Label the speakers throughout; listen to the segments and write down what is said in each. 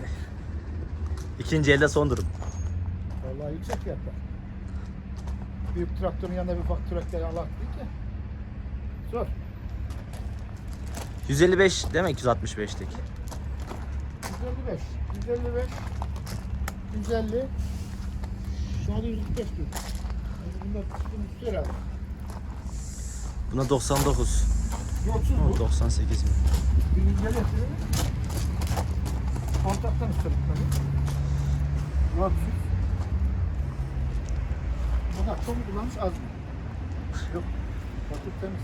Speaker 1: şey.
Speaker 2: İkinci elde son durum.
Speaker 1: Vallahi yüksek fiyatlar. Büyük traktörün yanında bir ufak traktör alak değil ki. Zor.
Speaker 2: 155 demek 265'lik.
Speaker 1: 155. 155. 150. Şu anda 145 diyor. Bunda tutun herhalde.
Speaker 2: Buna 99.
Speaker 1: Yoksuz bu.
Speaker 2: 98 mi?
Speaker 1: Bir 150 yapıyor. Kontaktan tabii. Yoksuz. Buna çok kullanmış az mı? Yok. Bakıp temiz.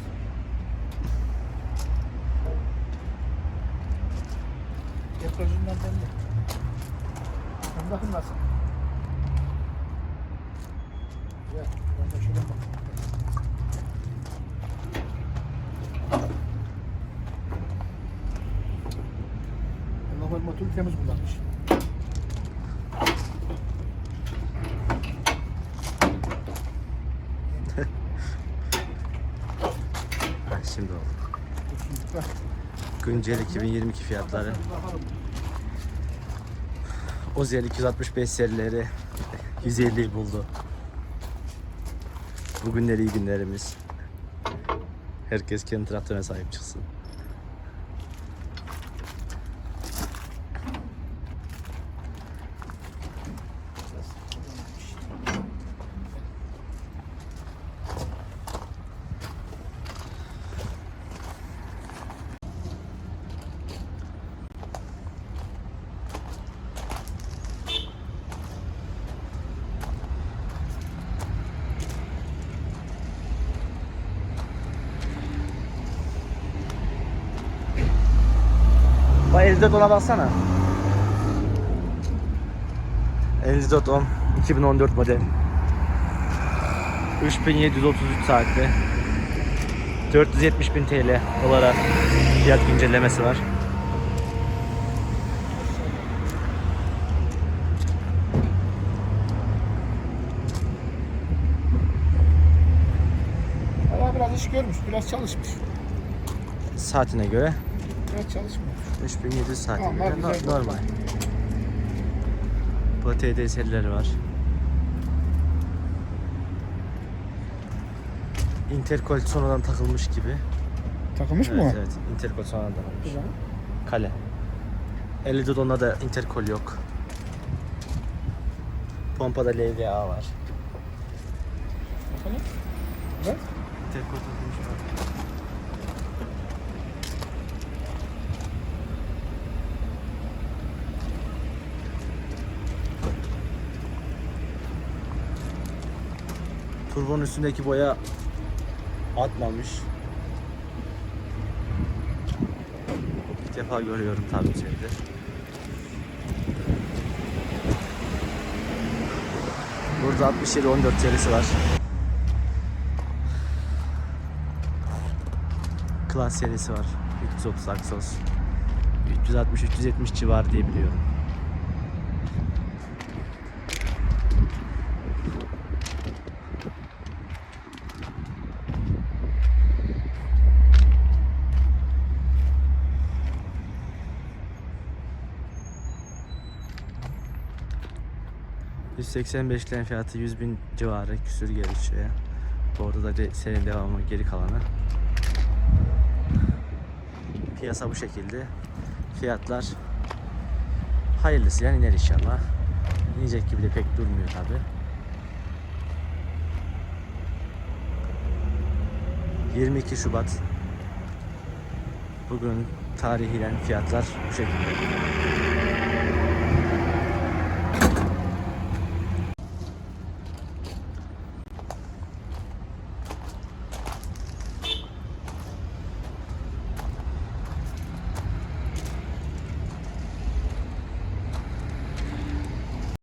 Speaker 1: Deprecinden belli. Bakın nasıl? Ya, Normal motoru temiz kullanmış.
Speaker 2: Ha, şimdi oldu. Güncel 2022 fiyatları. Ozel 265 serileri 150 buldu. Bugünler iyi günlerimiz. Herkes kendi traktörüne sahip çıksın. Bak 54 ona baksana. 54 10 2014 model. 3733 saatte. 470 bin TL olarak fiyat güncellemesi var.
Speaker 1: Valla biraz iş görmüş, biraz çalışmış.
Speaker 2: Saatine göre
Speaker 1: Çalışmıyor.
Speaker 2: 3700 saate
Speaker 1: Tamam,
Speaker 2: göre
Speaker 1: güzel.
Speaker 2: no- normal. Bu TDS'lileri var. Intercol sonradan takılmış gibi.
Speaker 1: Takılmış
Speaker 2: evet,
Speaker 1: mı?
Speaker 2: Evet, Intercol sonradan takılmış.
Speaker 1: Güzel.
Speaker 2: Kale. 50 onda da interkol yok. Pompada LVA var.
Speaker 1: Bakalım. Evet.
Speaker 2: Interkol takılmış var. Turbonun üstündeki boya atmamış. İlk defa görüyorum tabii şeyde. Burada 67 14 serisi var. Klas serisi var. 330 Axos. 360 370 civarı diye biliyorum. ...185'lerin fiyatı 100 bin civarı küsür gelir şeye. Orada da senin devamı geri kalanı. Piyasa bu şekilde. Fiyatlar hayırlısı yani iner inşallah. İnecek gibi de pek durmuyor tabi. 22 Şubat Bugün tarihiyle fiyatlar bu şekilde.